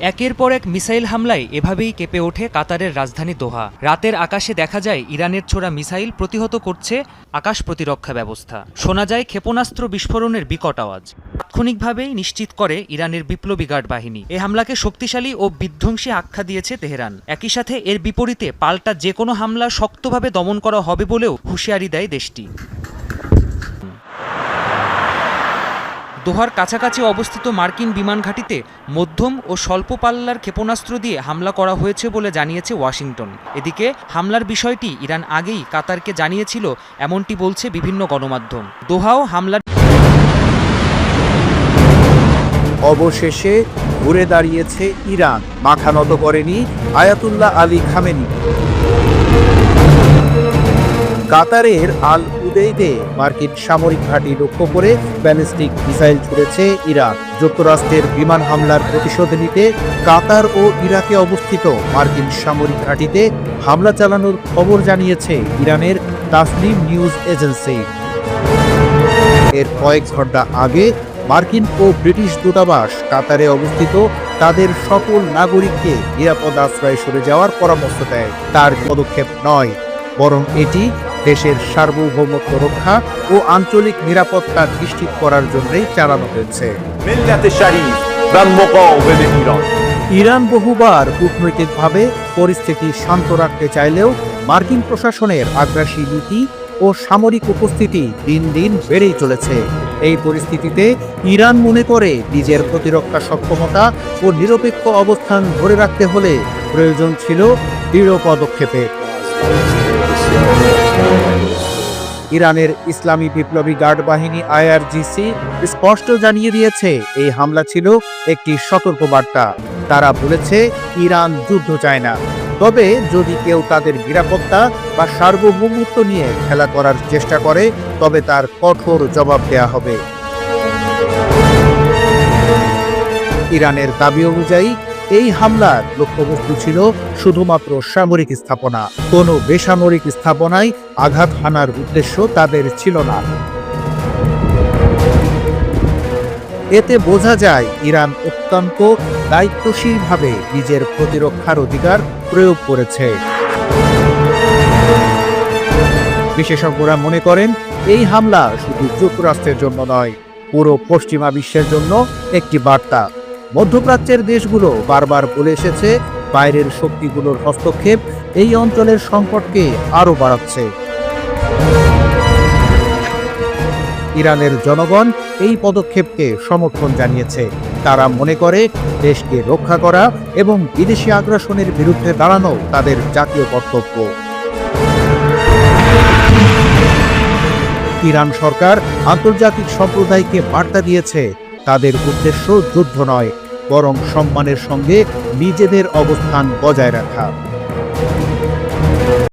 একের পর এক মিসাইল হামলায় এভাবেই কেঁপে ওঠে কাতারের রাজধানী দোহা। রাতের আকাশে দেখা যায় ইরানের ছোড়া মিসাইল প্রতিহত করছে আকাশ প্রতিরক্ষা ব্যবস্থা। শোনা যায় ক্ষেপণাস্ত্র বিস্ফোরণের বিকট আওয়াজ। তাৎক্ষণিকভাবেই নিশ্চিত করে ইরানের বিপ্লবী গার্ড বাহিনী। এ হামলাকে শক্তিশালী ও বিধ্বংসী আখ্যা দিয়েছে তেহরান। একই সাথে এর বিপরীতে পাল্টা যে কোনো হামলা শক্তভাবে দমন করা হবে বলেও হুঁশিয়ারি দেয় দেশটি। দোহার কাছাকাছি অবস্থিত মার্কিন বিমান ঘাঁটিতে মধ্যম ও স্বল্প পাল্লার ক্ষেপণাস্ত্র দিয়ে হামলা করা হয়েছে বলে জানিয়েছে ওয়াশিংটন। এদিকে হামলার বিষয়টি ইরান আগেই কাতারকে জানিয়েছিল, এমনটি বলছে বিভিন্ন গণমাধ্যম। দোহাও হামলার অবশেষে ঘুরে দাঁড়িয়েছে ইরান। মাথা নত করেনি আয়াতুল্লাহ আলী খামেনি। কাতারের আল উদেইদে মার্কিন সামরিক ঘাঁটি লক্ষ্য করে ব্যালিস্টিক মিসাইল ছুড়েছে ইরাক যুক্তরাষ্ট্রের বিমান হামলার প্রতিশোধ নিতে কাতার ও ইরাকে অবস্থিত মার্কিন সামরিক ঘাঁটিতে হামলা চালানোর খবর জানিয়েছে ইরানের তাসলিম নিউজ এজেন্সি। এর কয়েক ঘণ্টা আগে মার্কিন ও ব্রিটিশ দূতাবাস কাতারে অবস্থিত তাদের সকল নাগরিককে নিরাপদ আশ্রয়ে সরে যাওয়ার পরামর্শ দেয়। তার পদক্ষেপ নয়, বরং এটি দেশের সার্বভৌমত্ব রক্ষা ও আঞ্চলিক নিরাপত্তা নিশ্চিত করার জন্যই চালানো হয়েছে। ইরান বহুবার কূটনৈতিকভাবে পরিস্থিতি শান্ত রাখতে চাইলেও মার্কিন প্রশাসনের আগ্রাসী নীতি ও সামরিক উপস্থিতি দিন দিন বেড়েই চলেছে। এই পরিস্থিতিতে ইরান মনে করে নিজের প্রতিরক্ষা সক্ষমতা ও নিরপেক্ষ অবস্থান ধরে রাখতে হলে প্রয়োজন ছিল দৃঢ় পদক্ষেপের। ইরানের ইসলামী বিপ্লবী গার্ড বাহিনী আইআরজিসি স্পষ্ট জানিয়ে দিয়েছে, এই হামলা ছিল একটি সতর্কবার্তা। তারা বলেছে, ইরান যুদ্ধ চায় না। তবে যদি কেউ তাদের নিরাপত্তা বা সার্বভৌমত্ব নিয়ে খেলা করার চেষ্টা করে, তবে তার কঠোর জবাব দেয়া হবে। ইরানের দাবি অনুযায়ী এই হামলার লক্ষ্যবস্তু ছিল শুধুমাত্র সামরিক স্থাপনা। কোনো বেসামরিক স্থাপনায় আঘাত হানার উদ্দেশ্য তাদের ছিল না। এতে বোঝা যায়, ইরান অত্যন্ত দায়িত্বশীলভাবে নিজের প্রতিরক্ষার অধিকার প্রয়োগ করেছে। বিশেষজ্ঞরা মনে করেন, এই হামলা শুধু যুক্তরাষ্ট্রের জন্য নয়, পুরো পশ্চিমা বিশ্বের জন্য একটি বার্তা। মধ্যপ্রাচ্যের দেশগুলো বারবার বলে এসেছে বাইরের শক্তিগুলোর হস্তক্ষেপ এই অঞ্চলের সংকটকে আরও বাড়াচ্ছে। ইরানের জনগণ এই পদক্ষেপকে সমর্থন জানিয়েছে। তারা মনে করে দেশকে রক্ষা করা এবং বিদেশি আগ্রাসনের বিরুদ্ধে দাঁড়ানো তাদের জাতীয় কর্তব্য। ইরান সরকার আন্তর্জাতিক সম্প্রদায়কে বার্তা দিয়েছে তাদের উদ্দেশ্য যুদ্ধ নয় বরং সম্মানের সঙ্গে নিজেদের অবস্থান বজায় রাখা।